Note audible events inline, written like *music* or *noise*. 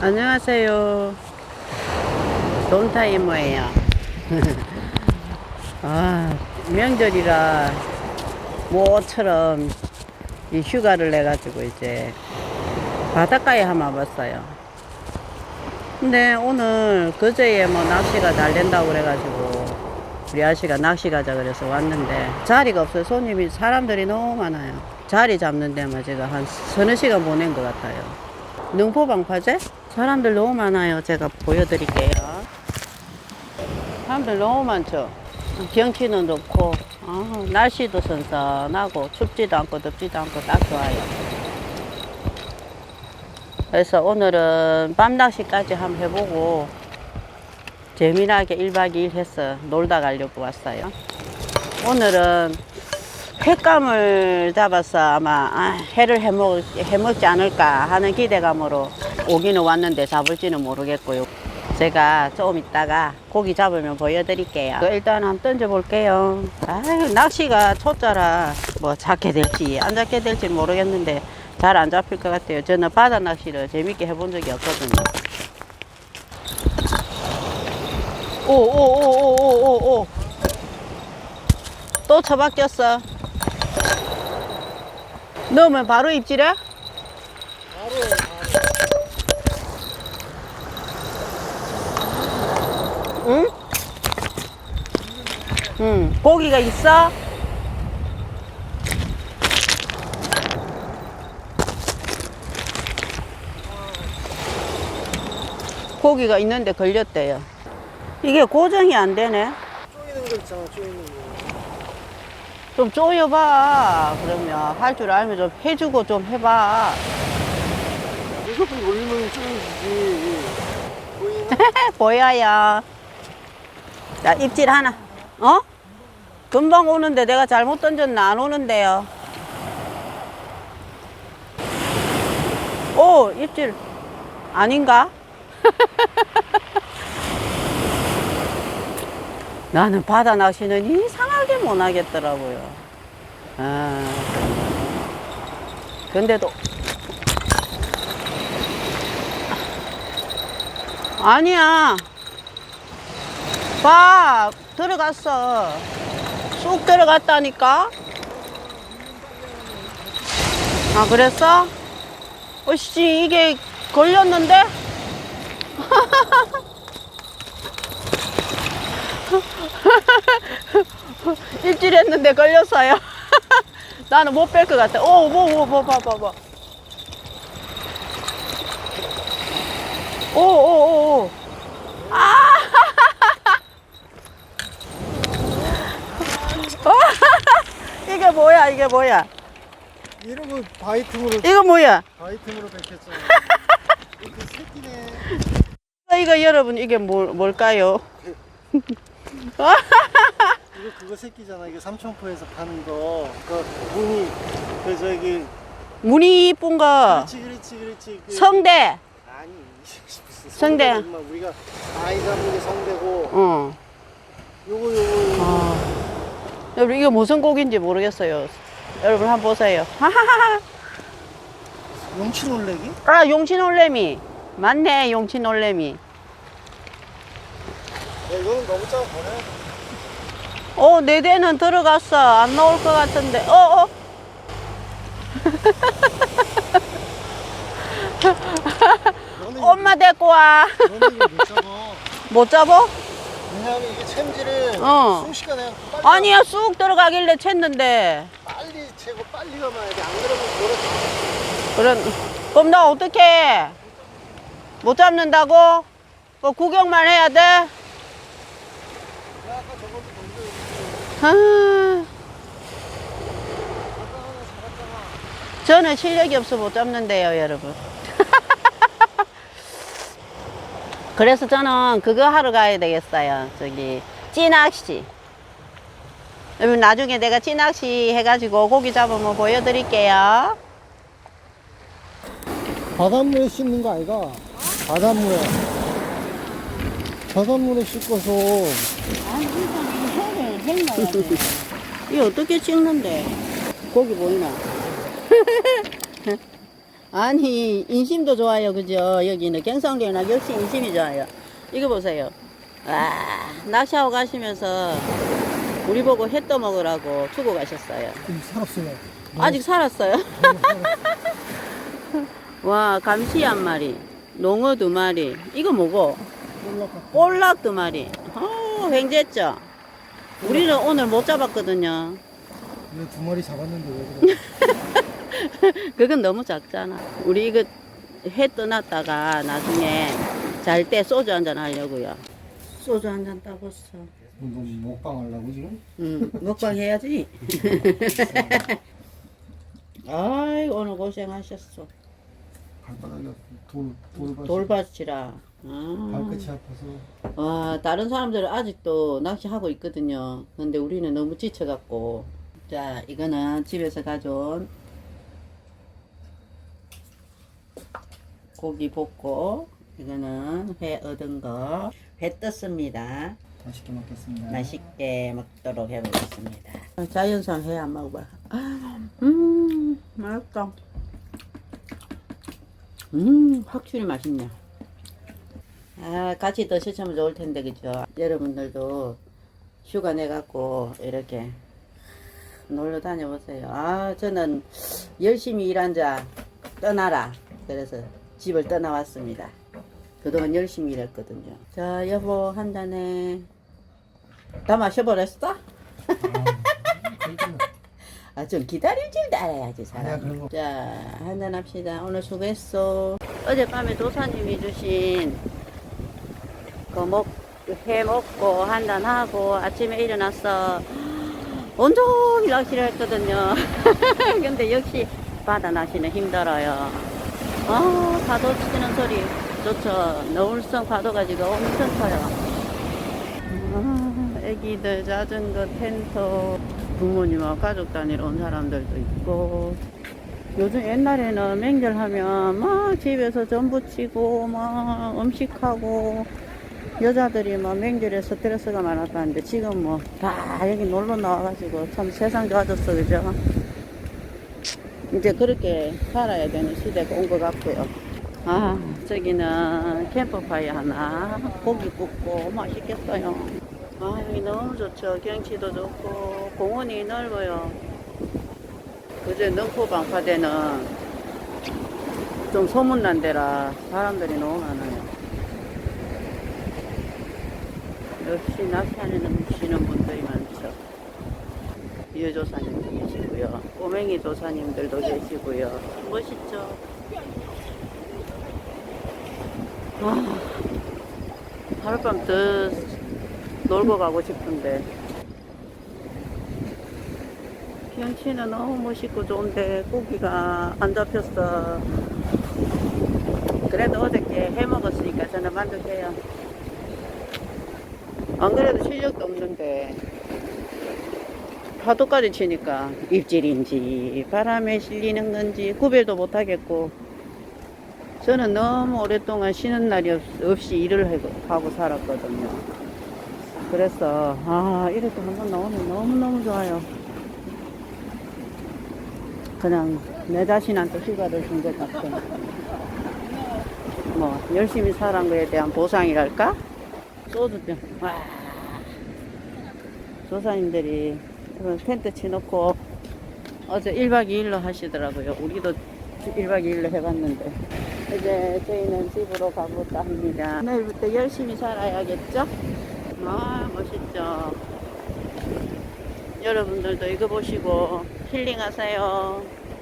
안녕하세요. 돈타이머예요. *laughs* 아, 명절이라 모처럼 이 휴가를 내가지고 이제 바닷가에 한번 와봤어요. 근데 오늘 그제에 뭐 낚시가 잘 된다고 그래가지고 우리 아씨가 낚시 가자 그래서 왔는데 자리가 없어요. 손님이 사람들이 너무 많아요. 자리 잡는 데만 제가 한 서너 시간 보낸 것 같아요. 능포방파제? 사람들 너무 많아요. 제가 보여드릴게요. 사람들 너무 많죠. 경치는 좋고 아, 날씨도 선선하고 춥지도 않고 덥지도 않고 딱 좋아요. 그래서 오늘은 밤 낚시까지 한번 해보고 재미나게 1박 2일 해서 놀다 가려고 왔어요. 오늘은 횟감을 잡아서 아마 아, 회를 해먹, 해먹지 않을까 하는 기대감으로 오기는 왔는데 잡을지는 모르겠고요. 제가 좀 이따가 고기 잡으면 보여드릴게요. 일단 한번 던져볼게요. 아유, 낚시가 초짜라 뭐 잡게 될지 안 잡게 될지 모르겠는데 잘 안 잡힐 것 같아요. 저는 바다 낚시를 재밌게 해본 적이 없거든요. 오, 오, 오, 오, 오, 오, 오. 또 처박혔어. 넣으면 바로 입질해? 응? 응. 고기가 있어? 고기가 있는데 걸렸대요. 이게 고정이 안 되네. 쪼이는 거 있잖아, 쪼이는 거. 좀 쪼여봐. 그러면 할 줄 알면 좀 해주고 좀 해봐. 무조건 올리면. 보이는 보여요. 자, 입질 하나. 어? 금방 오는데 내가 잘못 던졌나? 안 오는데요. 오, 입질. 아닌가? *laughs* 나는 바다 낚시는 이상하게 못 하겠더라고요. 아. 근데도 아니야. 봐, 들어갔어. 쑥 들어갔다니까? 아, 그랬어? 어씨, 이게 걸렸는데? *laughs* *laughs* 일질했는데 걸렸어요. *laughs* 나는 못 뺄 것 같아. 오, 뭐, 뭐, 뭐, 봐, 봐, 봐. 오, 오, 오, 오. 아! *laughs* 이게 뭐야, 이게 뭐야? 이름은 바이팅으로, 이거 뭐야? 바이팅으로 뱉혔잖아. 이렇게 새끼네. 이거 여러분, 이게 뭘, 뭘까요? 이거 그거 새끼잖아. 이게 삼천포에서 파는 거. 그 무늬, 그 저기. 무늬 이쁜 거. 그렇지, 그렇지, 그렇지. 그, 성대. 아니, 무슨 성대. 성대가 임마. 우리가 아이 잡는 게 성대고. 어. 요거, 요거, 요거. 아. 여러분, 이거 무슨 곡인지 모르겠어요. 여러분, 한번 보세요. *laughs* 하하하. 용치 놀래기? 아, 용치 놀래미. 맞네, 용치 놀래미. 야, 이거는 너무 작아 보내. 어, 내 대는 들어갔어. 안 나올 것 같은데. 어, 어. 엄마 데리고 와. 이거- 너는 이거 못 잡아. 못 잡아? 왜냐면 이게 챔질을 어. 순식간에 빨리 아니야, 쑥 들어가길래 챘는데. 빨리 채고 빨리 가봐야 돼. 안 그러면 모래 그럼, 그럼 나 어떡해? 못 잡는다고? 그 구경만 해야 돼? 내가 아까 저것도 던져 아, 저는 실력이 없어 못 잡는데요, 여러분. *laughs* 그래서 저는 그거 하러 가야 되겠어요. 저기, 찌낚시. 여러분, 나중에 내가 찌낚시 해가지고 고기 잡으면 보여드릴게요. 바닷물에 씻는 거 아이가? 바닷물에 바닷물에 씻고서 아니, 이거 헬을 헬 이거 어떻게 찍는데? 고기 보이나? *laughs* 아니 인심도 좋아요 그죠? 여기는 경상도나 역시 인심이 좋아요. 이거 보세요. 와 낚시하고 가시면서 우리 보고 회떠 먹으라고 주고 가셨어요. 좀 살았어요. 아직 살았어요? 와 감시 한 마리. 농어 두 마리. 이거 뭐고. 볼락 두 마리. 어 횡재죠 우리는 오늘 못 잡았거든요 이거 두 마리 잡았는데 왜 그래? *laughs* 그건 너무 작잖아. 우리 이거 해 떠났다가 나중에 잘 때 소주 한 잔 하려고요. 소주 한 잔 따봤어. 너 먹방 하려고 지금? 응, *laughs* 먹방 해야지. *laughs* 아이, 오늘 고생하셨어. 발바닥에 돌 돌밭이 돌밭이라. 아. 발끝이 아파서 와, 다른 사람들은 아직도 낚시하고 있거든요. 근데 우리는 너무 지쳐갖고. 자, 이거는 집에서 가져온 고기 볶고, 이거는 회 얻은 거, 회 떴습니다. 맛있게 먹겠습니다. 맛있게 먹도록 해보겠습니다. 자연산 회 안 먹어봐. 음, 맛있다. 음, 확실히 맛있네. 아, 같이 드시면 좋을 텐데, 그죠? 여러분들도 휴가 내갖고 이렇게 놀러 다녀보세요. 아, 저는 열심히 일한 자 떠나라. 그래서 집을 떠나왔습니다. 그동안 열심히 일했거든요. 자, 여보, 한 잔에 다 마셔버렸어? 아, 좀 기다릴 줄 알아야지, 아니야, 사람. 그런 거. 자, 한잔 합시다. 오늘 수고했어. 어젯밤에 도사님이 주신 그 먹, 회 먹고 한잔 하고 아침에 일어나서 온종일 낚시를 했거든요. *laughs* 근데 역시 바다 낚시는 힘들어요. 아, 파도 치는 소리 좋죠. 너울성 파도가 지금 엄청 커요. 아, 애기들 자전거 텐트 부모님하고 가족 단위로 온 사람들도 있고 요즘 옛날에는 명절하면 막 집에서 전부 치고 막 음식하고 여자들이 막 명절에 스트레스가 많았다는데 지금 뭐 다 여기 놀러 나와가지고 참 세상 좋아졌어 그죠? 이제 그렇게 살아야 되는 시대가 온 것 같고요. 아 저기는 캠프파이어 하나 고기 굽고 맛있겠어요. 아 여기 너무 좋죠. 경치도 좋고 공원이 넓어요. 그제 능포 방파대는 좀 소문난 데라 사람들이 너무 많아요. 역시 낚시하는 시는 분들이 많죠. 유조사님도 계시고요. 꼬맹이 조사님들도 계시고요. 멋있죠? 아, 하룻밤 더 놀고 가고 싶은데. 경치는 너무 멋있고 좋은데 고기가 안 잡혔어. 그래도 어저께 해 먹었으니까 저는 만족해요. 안 그래도 실력도 없는데 파도까지 치니까 입질인지 바람에 실리는 건지 구별도 못 하겠고 저는 너무 오랫동안 쉬는 날이 없, 없이 일을 하고 살았거든요. 그래서 아 이렇게 한번 나오면 너무너무 좋아요. 그냥 내 자신한테 휴가를 준 것 같아. 뭐 열심히 살은 거에 대한 보상이랄까? 소주병. 와. 조사님들이 텐트 치놓고 어제 1박 2일로 하시더라고요. 우리도 1박 2일로 해봤는데. 이제 저희는 집으로 가볼까 합니다. 내일부터 열심히 살아야겠죠? 아, 멋있죠? 여러분들도 이거 보시고 힐링하세요.